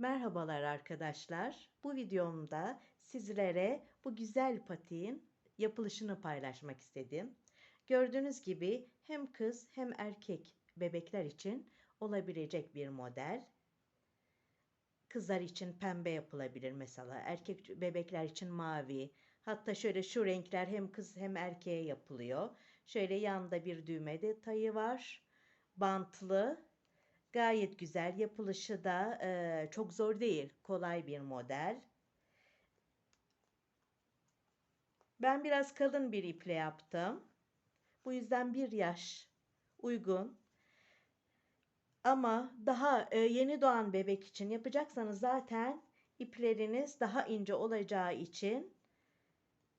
Merhabalar arkadaşlar. Bu videomda sizlere bu güzel patiğin yapılışını paylaşmak istedim. Gördüğünüz gibi hem kız hem erkek bebekler için olabilecek bir model. Kızlar için pembe yapılabilir mesela. Erkek bebekler için mavi. Hatta şöyle şu renkler hem kız hem erkeğe yapılıyor. Şöyle yanında bir düğme detayı var. Bantlı Gayet güzel. Yapılışı da e, çok zor değil. Kolay bir model. Ben biraz kalın bir iple yaptım. Bu yüzden bir yaş uygun. Ama daha e, yeni doğan bebek için yapacaksanız zaten ipleriniz daha ince olacağı için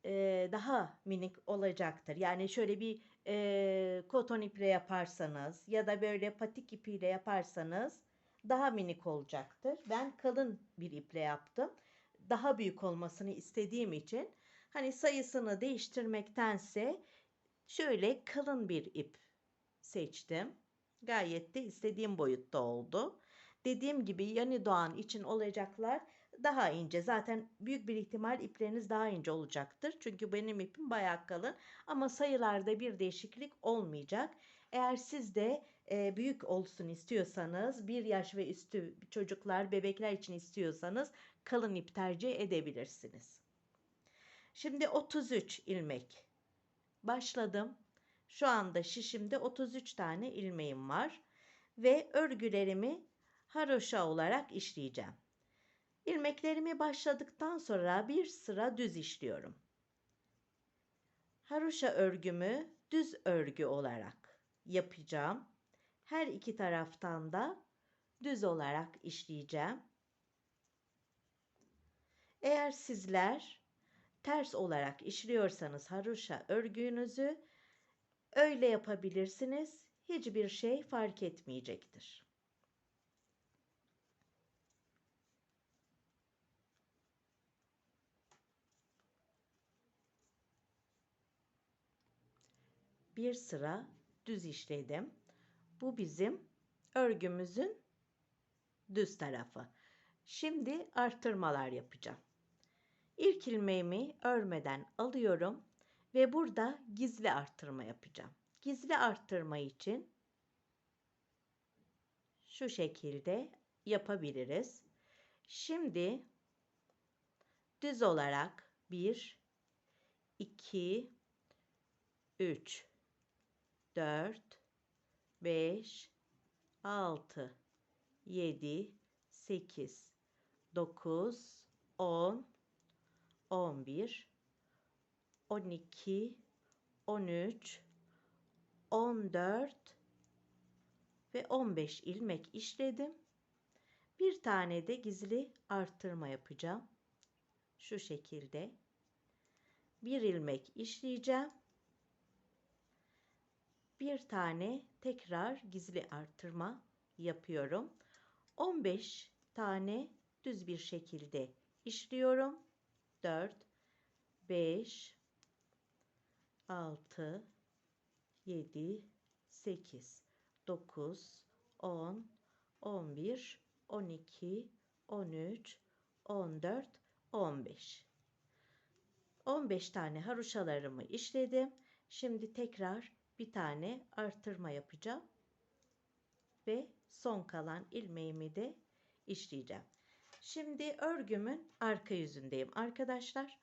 e, daha minik olacaktır. Yani şöyle bir e, koton iple yaparsanız ya da böyle patik ipiyle yaparsanız daha minik olacaktır. Ben kalın bir iple yaptım. Daha büyük olmasını istediğim için hani sayısını değiştirmektense şöyle kalın bir ip seçtim. Gayet de istediğim boyutta oldu. Dediğim gibi yani doğan için olacaklar daha ince. Zaten büyük bir ihtimal ipleriniz daha ince olacaktır. Çünkü benim ipim bayağı kalın. Ama sayılarda bir değişiklik olmayacak. Eğer siz de e, büyük olsun istiyorsanız, bir yaş ve üstü çocuklar, bebekler için istiyorsanız kalın ip tercih edebilirsiniz. Şimdi 33 ilmek başladım. Şu anda şişimde 33 tane ilmeğim var ve örgülerimi haroşa olarak işleyeceğim. İlmeklerimi başladıktan sonra bir sıra düz işliyorum. Haroşa örgümü düz örgü olarak yapacağım. Her iki taraftan da düz olarak işleyeceğim. Eğer sizler ters olarak işliyorsanız haroşa örgünüzü öyle yapabilirsiniz. Hiçbir şey fark etmeyecektir. Bir sıra düz işledim. Bu bizim örgümüzün düz tarafı. Şimdi artırmalar yapacağım. İlk ilmeğimi örmeden alıyorum ve burada gizli arttırma yapacağım. Gizli arttırma için şu şekilde yapabiliriz. Şimdi düz olarak 1 2 3 4, 5, 6, 7, 8, 9, 10, 11, 12, 13, 14 ve 15 ilmek işledim. Bir tane de gizli arttırma yapacağım. Şu şekilde. Bir ilmek işleyeceğim bir tane tekrar gizli artırma yapıyorum. 15 tane düz bir şekilde işliyorum. 4 5 6 7 8 9 10 11 12 13 14 15 15 tane haroşalarımı işledim. Şimdi tekrar bir tane artırma yapacağım. Ve son kalan ilmeğimi de işleyeceğim. Şimdi örgümün arka yüzündeyim arkadaşlar.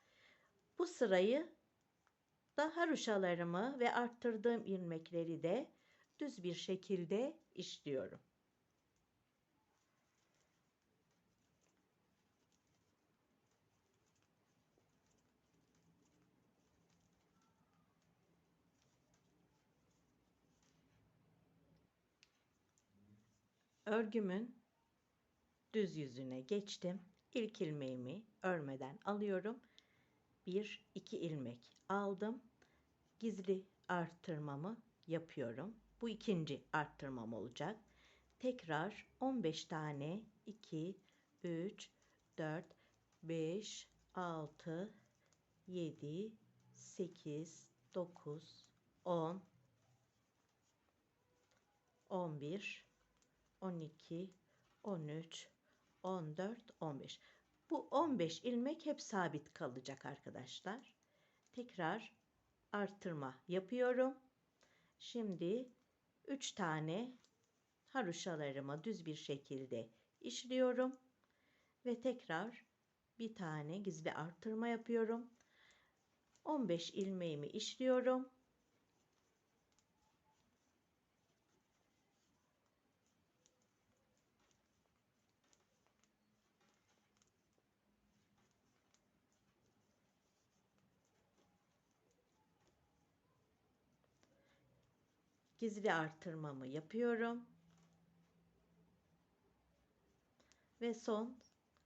Bu sırayı da haroşalarımı ve arttırdığım ilmekleri de düz bir şekilde işliyorum. Örgümün düz yüzüne geçtim. İlk ilmeğimi örmeden alıyorum. Bir, iki ilmek aldım. Gizli arttırmamı yapıyorum. Bu ikinci arttırmam olacak. Tekrar 15 tane 2, 3, 4, 5, 6, 7, 8, 9, 10, 11, 12, 13, 14, 15. Bu 15 ilmek hep sabit kalacak arkadaşlar. Tekrar artırma yapıyorum. Şimdi 3 tane haroşalarımı düz bir şekilde işliyorum ve tekrar bir tane gizli artırma yapıyorum. 15 ilmeğimi işliyorum. Gizli artırmamı yapıyorum. Ve son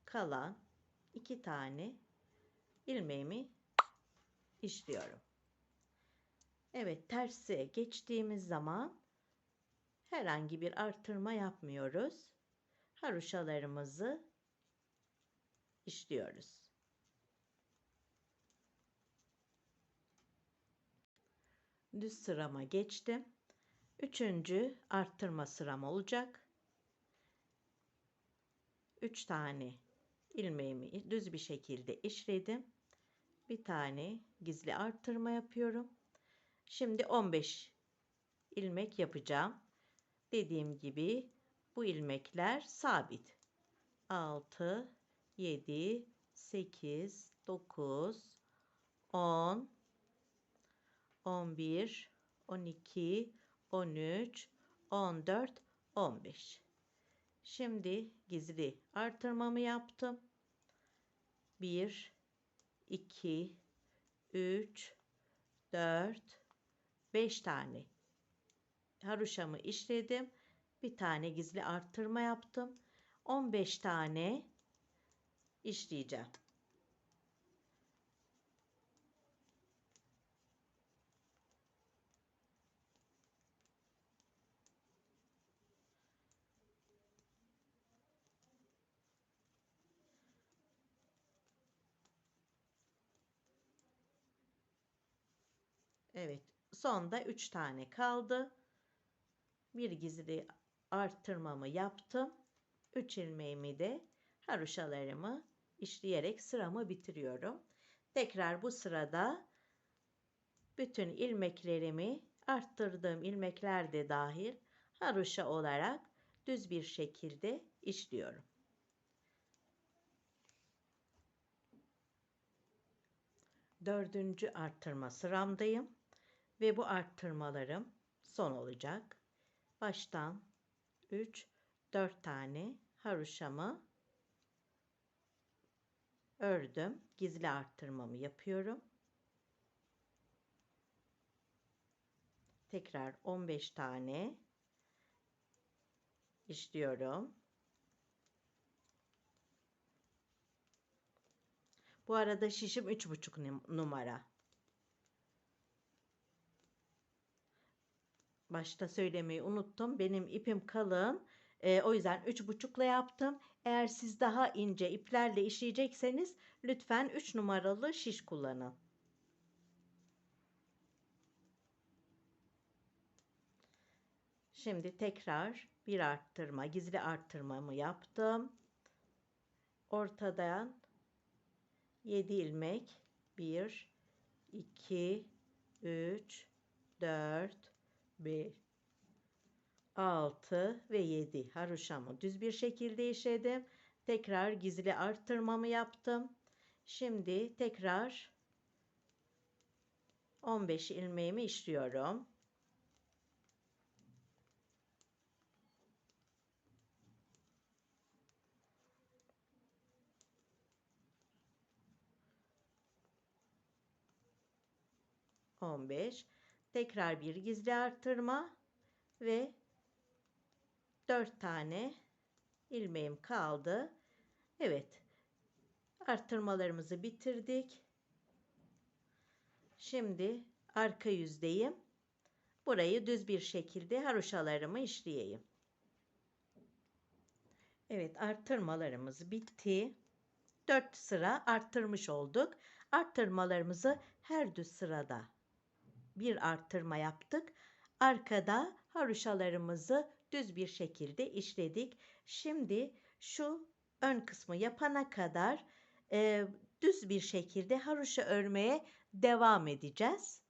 kalan iki tane ilmeğimi işliyorum. Evet tersiye geçtiğimiz zaman herhangi bir artırma yapmıyoruz. Haroşalarımızı işliyoruz. Düz sırama geçtim. Üçüncü arttırma sıram olacak. Üç tane ilmeğimi düz bir şekilde işledim. Bir tane gizli arttırma yapıyorum. Şimdi 15 ilmek yapacağım. Dediğim gibi bu ilmekler sabit. 6 7 8 9 10 11 12 13 14 15 Şimdi gizli artırmamı yaptım. 1 2 3 4 5 tane haroşamı işledim. Bir tane gizli arttırma yaptım. 15 tane işleyeceğim. Evet, sonda 3 tane kaldı. Bir gizli arttırmamı yaptım. 3 ilmeğimi de haroşalarımı işleyerek sıramı bitiriyorum. Tekrar bu sırada bütün ilmeklerimi arttırdığım ilmekler de dahil haroşa olarak düz bir şekilde işliyorum. Dördüncü arttırma sıramdayım ve bu arttırmalarım son olacak. Baştan 3 4 tane haroşamı ördüm. Gizli arttırmamı yapıyorum. Tekrar 15 tane işliyorum. Bu arada şişim 3,5 numara. Başta söylemeyi unuttum. Benim ipim kalın. E, o yüzden 3,5'la yaptım. Eğer siz daha ince iplerle işleyecekseniz lütfen 3 numaralı şiş kullanın. Şimdi tekrar bir arttırma, gizli arttırmamı yaptım. Ortadan 7 ilmek 1 2 3 4 5 6 ve 7 haroşamı düz bir şekilde işledim. Tekrar gizli arttırmamı yaptım. Şimdi tekrar 15 ilmeğimi işliyorum. 15. Tekrar bir gizli arttırma ve 4 tane ilmeğim kaldı. Evet. Arttırmalarımızı bitirdik. Şimdi arka yüzdeyim. Burayı düz bir şekilde haroşalarımı işleyeyim. Evet arttırmalarımız bitti. 4 sıra arttırmış olduk. Arttırmalarımızı her düz sırada bir arttırma yaptık. Arkada haroşalarımızı düz bir şekilde işledik. Şimdi şu ön kısmı yapana kadar e, düz bir şekilde haroşa örmeye devam edeceğiz.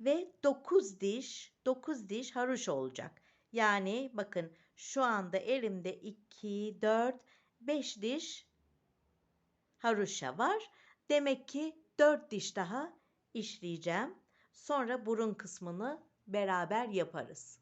Ve 9 diş, 9 diş haroşa olacak. Yani bakın şu anda elimde 2, 4, 5 diş haroşa var. Demek ki 4 diş daha işleyeceğim. Sonra burun kısmını beraber yaparız.